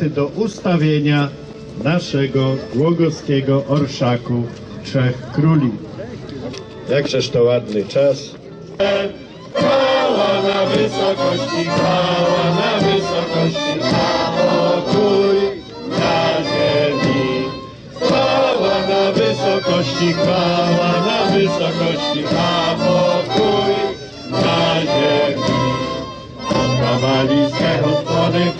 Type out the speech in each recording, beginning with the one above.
karty do ustawienia naszego głogowskiego orszaku Trzech Króli. Jakżeż to ładny czas. Chwała na wysokości, chwała na wysokości, pokój na ziemi. Chwała na wysokości, chwała na wysokości, a pokój na ziemi. Otwory w pokorze,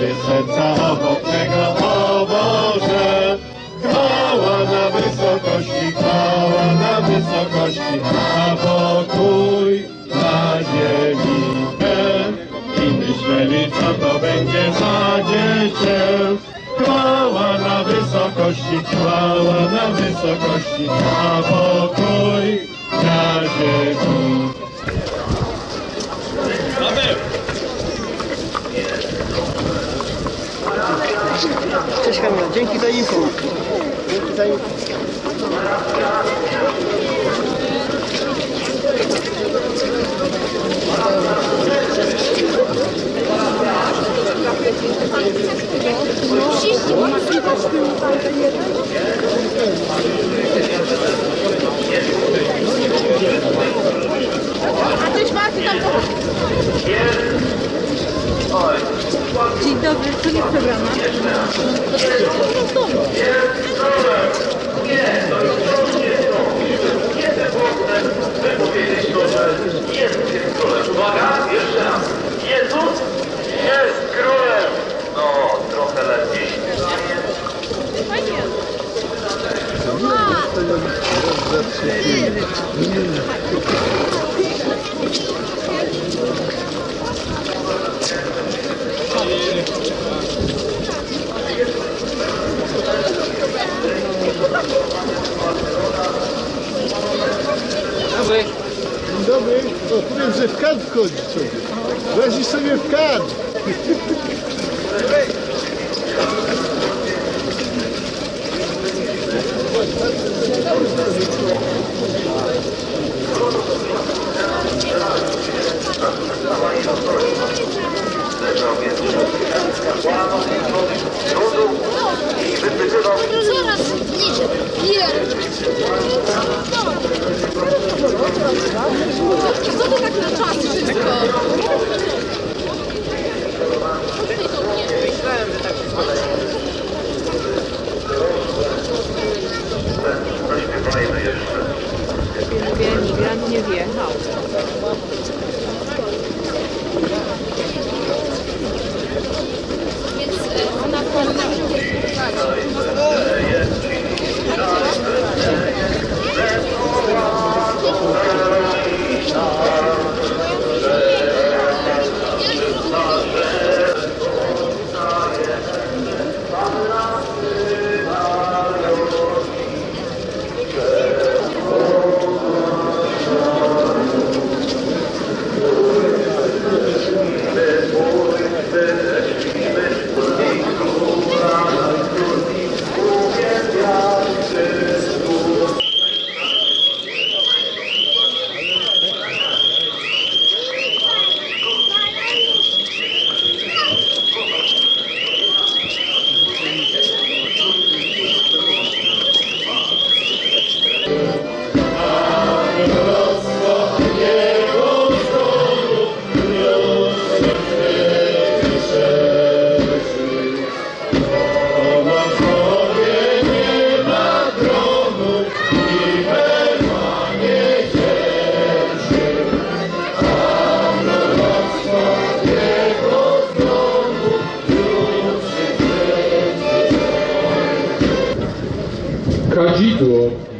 Tobie serca oboknego o Boże. Chwała na wysokości, chwała na wysokości, a pokój na ziemi. I myśleli, co to będzie za dziecię. Chwała na wysokości, chwała na wysokości, a pokój na ziemi. Cześć Kamil, dzięki za info. Dzięki za info. A ty czwarty tam to... Dzień dobry, co nie programa? Uwaga, jeszcze raz. Jezus jest królem. No, trochę lepiej. Fajnie. Dzień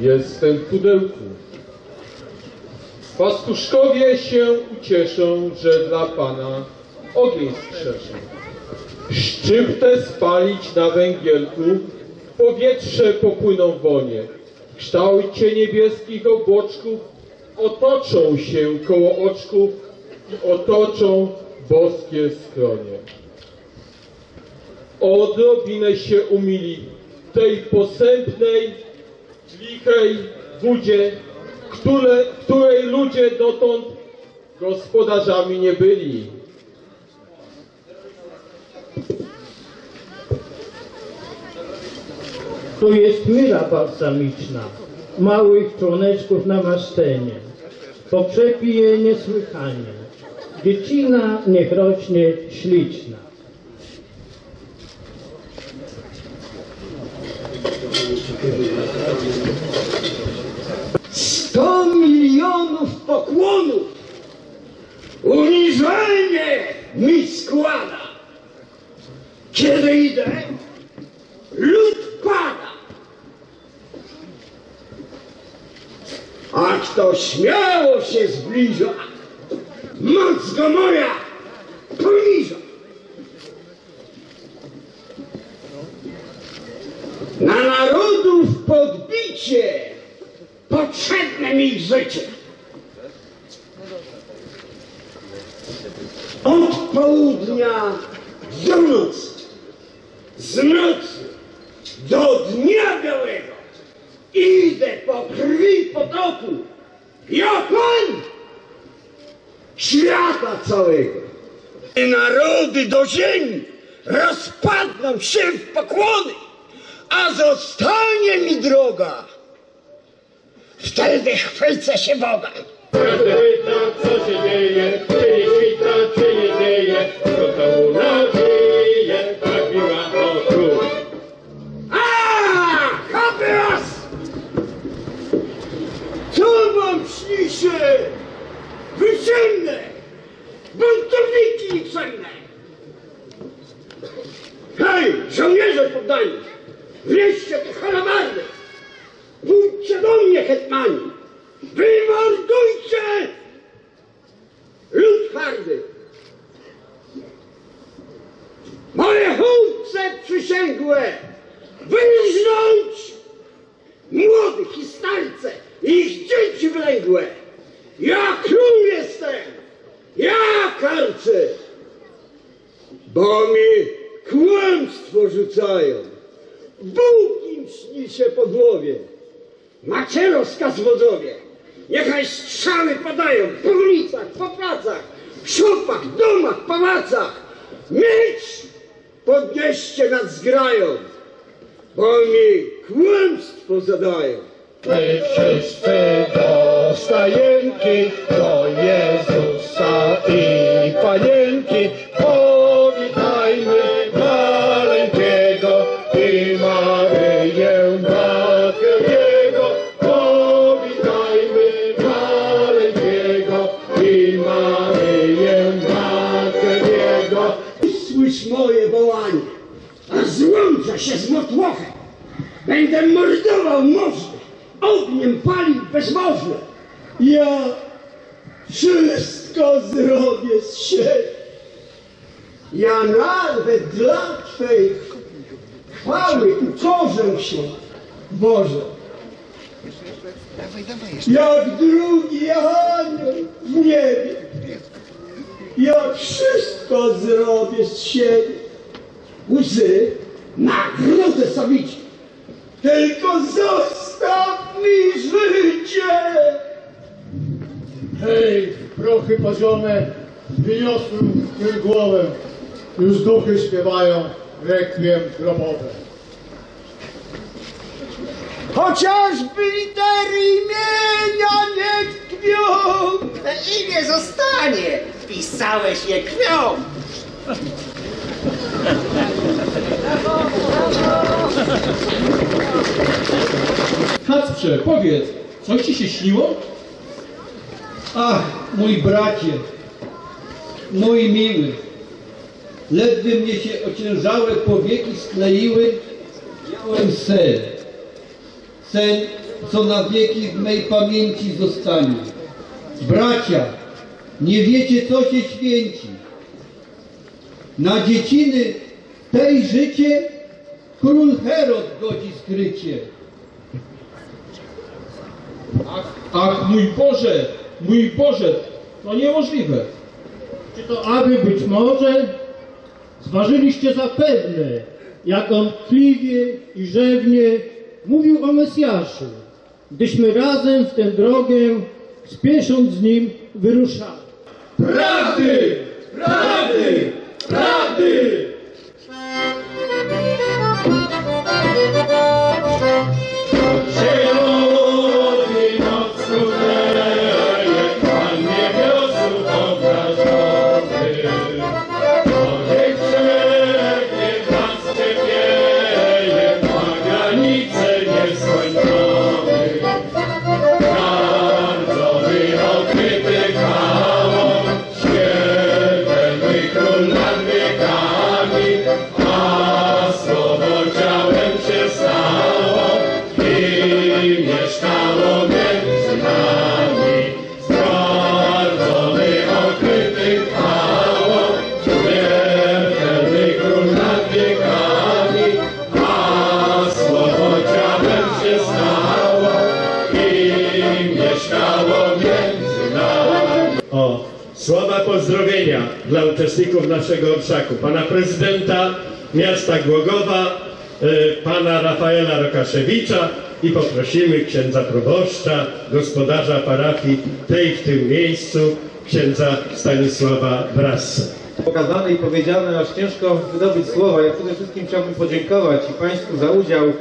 Jestem w pudełku. Pastuszkowie się ucieszą, że dla Pana ogień strzeżą. Szczyptę spalić na węgielku, powietrze popłyną wonie. Kształcie niebieskich obłoczków otoczą się koło oczków i otoczą boskie skronie. Odrobinę się umili tej posępnej, lichej budzie, które, której ludzie dotąd gospodarzami nie byli. To jest myra balsamiczna, małych członeczków na masztenie. Poprzepije niesłychanie. Dziecina niech rośnie śliczna. Milionów pokłonów uniżenie mi składa. Kiedy idę, lud pada. A kto śmiało się zbliża, moc go moja poniża. Na narodów podbicie potrzebne mi życie. Od południa do nocy, z nocy do dnia białego idę po krwi potoku, ja Pan świata całego. I narody do ziemi rozpadną się w pokłony, a zostanie mi droga. Wtedy chwycę się Boga. Każdy pyta, co się dzieje, дальность. Вещь это хромальная. Rzucają! Bóg im śni się po głowie! Macie rozkaz wodzowie! Niechaj strzały padają po ulicach, po placach, w szopach, domach, pałacach! Miecz podnieście nad zgrają! bo mi kłamstwo zadają. My wszyscy do stajenki, do Jezusa i Panienki, Będę mordował możnych, ogniem palił bezbożne. Ja wszystko zrobię z siebie. Ja nawet dla Twej chwały ukorzę się, Boże. Jak drugi anioł w niebie. Ja wszystko zrobię z siebie. Łzy na grudę sowicie. Tylko zostaw mi życie. Hej, prochy poziome, wyniosłem w głowę. Już duchy śpiewają rekwiem grobowe. Chociażby litery imienia nie tkwią. Imię zostanie, wpisałeś je krwią. Kacprze, powiedz, coś ci się śniło? Ach, mój bracie, mój miły, ledwie mnie się ociężałe powieki skleiły, miałem sen. Sen, co na wieki w mej pamięci zostanie. Bracia, nie wiecie, co się święci. Na dzieciny tej życie król Herod godzi skrycie. Ach, ach, mój Boże, mój Boże, to niemożliwe. Czy to aby być może zważyliście zapewne, jak on tkliwie i rzewnie mówił o Mesjaszu, gdyśmy razem w tę drogę, spiesząc z nim, wyruszali. Prawdy! Pozdrowienia dla uczestników naszego orszaku. Pana prezydenta miasta Głogowa, e, pana Rafaela Rokaszewicza i poprosimy księdza proboszcza, gospodarza parafii tej w tym miejscu, księdza Stanisława Brassa. pokazane i powiedziane, aż ciężko wydobyć słowa. Ja przede wszystkim chciałbym podziękować i Państwu za udział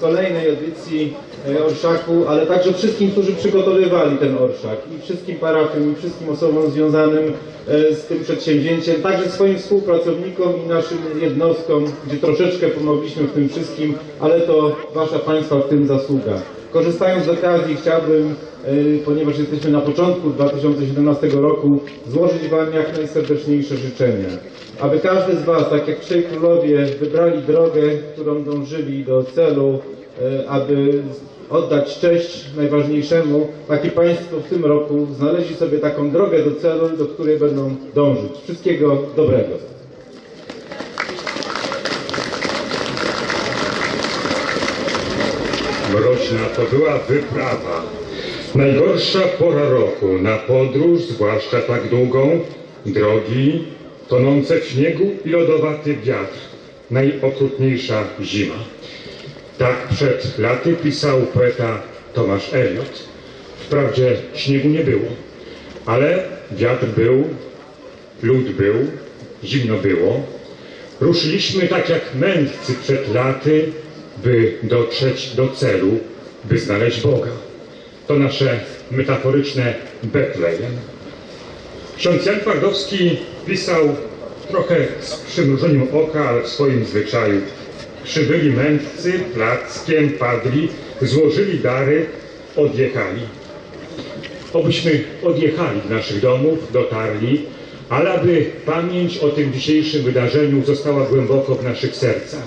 kolejnej edycji e, Orszaku, ale także wszystkim, którzy przygotowywali ten Orszak i wszystkim parafiom i wszystkim osobom związanym e, z tym przedsięwzięciem, także swoim współpracownikom i naszym jednostkom, gdzie troszeczkę pomogliśmy w tym wszystkim, ale to Wasza Państwa w tym zasługa. Korzystając z okazji chciałbym, y, ponieważ jesteśmy na początku 2017 roku, złożyć Wam jak najserdeczniejsze życzenia. Aby każdy z Was, tak jak trzej królowie, wybrali drogę, którą dążyli do celu, y, aby oddać cześć najważniejszemu, tak i Państwo w tym roku znaleźli sobie taką drogę do celu, do której będą dążyć. Wszystkiego dobrego. Mroźna to była wyprawa. Najgorsza pora roku na podróż, zwłaszcza tak długą, drogi, tonące w śniegu i lodowaty wiatr. Najokrutniejsza zima. Tak przed laty pisał poeta Tomasz Eliot. Wprawdzie śniegu nie było, ale wiatr był, lód był, zimno było. Ruszyliśmy tak jak mędrcy przed laty, by dotrzeć do celu, by znaleźć Boga. To nasze metaforyczne Betlejem. Ksiądz Jan Twardowski pisał trochę z przymrużeniem oka, ale w swoim zwyczaju. Przybyli mędrcy, plackiem padli, złożyli dary, odjechali. Obyśmy odjechali z naszych domów, dotarli, ale aby pamięć o tym dzisiejszym wydarzeniu została głęboko w naszych sercach.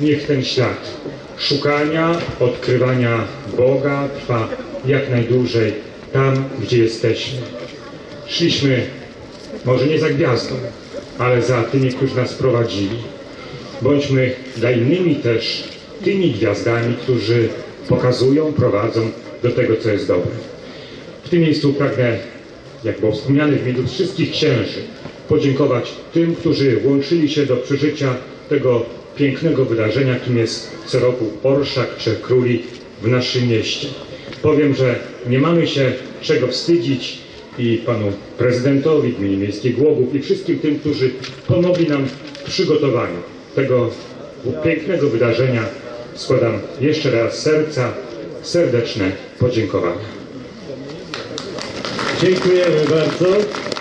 Niech ten ślad szukania, odkrywania Boga trwa jak najdłużej tam, gdzie jesteśmy. Szliśmy może nie za gwiazdą, ale za tymi, którzy nas prowadzili. Bądźmy dla innymi też tymi gwiazdami, którzy pokazują, prowadzą do tego, co jest dobre. W tym miejscu pragnę, jak było wspomniane w imieniu wszystkich księży, podziękować tym, którzy łączyli się do przeżycia tego pięknego wydarzenia, jakim jest co roku Orszak Trzech Króli w naszym mieście. Powiem, że nie mamy się czego wstydzić i panu prezydentowi gminy miejskiej Głogów i wszystkim tym, którzy pomogli nam w przygotowaniu tego pięknego wydarzenia składam jeszcze raz serca serdeczne podziękowania. Dziękujemy bardzo.